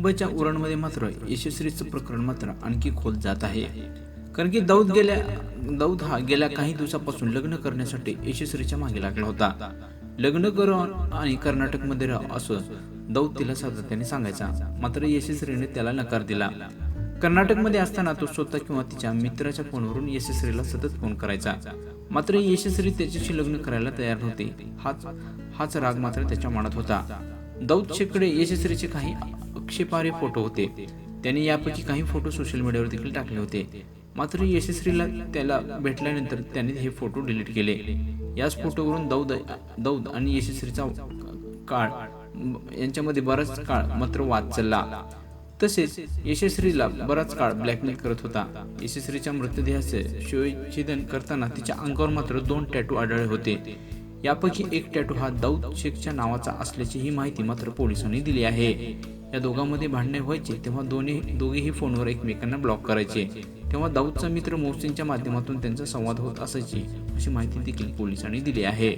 मुंबईच्या उरणमध्ये मात्र यशस्वीचं प्रकरण मात्र आणखी खोल जात आहे. कारण की दौद गेल्या दौद हा गेल्या काही दिवसापासून लग्न करण्यासाठी यशस्वीच्या मागे लागला होता. लग्न करून आणि कर्नाटकमध्ये राहा असं दौद तिला सातत्याने सांगायचा. मात्र यशस्वीने त्याला नकार दिला. कर्नाटकमध्ये असताना तो स्वतः किंवा तिच्या मित्राच्या फोनवरून यशस्वीला सतत फोन करायचा. मात्र यशस्वी त्याच्याशी लग्न करायला तयार नव्हते. हाच हाच राग मात्र त्याच्या मनात होता. दौद शेकडे यशस्वीचे काही आक्षेपार्ह फोटो होते. त्याने यापैकी काही फोटो सोशल मीडियावर देखील टाकले होते. मात्र यशस्वीला त्याला भेटल्यानंतर त्याने हे फोटो डिलीट केले. याच फोटोवरून दौद दौद आणि यशस्वीचा काळ यांच्यामध्ये बराच काळ मात्र वाद चालला. तसेच यशस्वीला बराच काळ ब्लॅकमेल करत होता. यशस्वीच्या मृतदेहाचे शिवछेदन करताना तिच्या अंगावर मात्र दोन टॅटू आढळले होते. यापैकी एक टॅटू हा दाऊद शेखच्या नावाचा असल्याची ही माहिती मात्र पोलिसांनी दिली आहे. या दोघांमध्ये भांडणे व्हायचे तेव्हा दोन्ही दोघेही फोनवर एकमेकांना ब्लॉक करायचे. तेव्हा दाऊदचा मित्र मोहसिनच्या माध्यमातून त्यांचा संवाद होत असायची अशी माहिती देखील पोलिसांनी दिली आहे.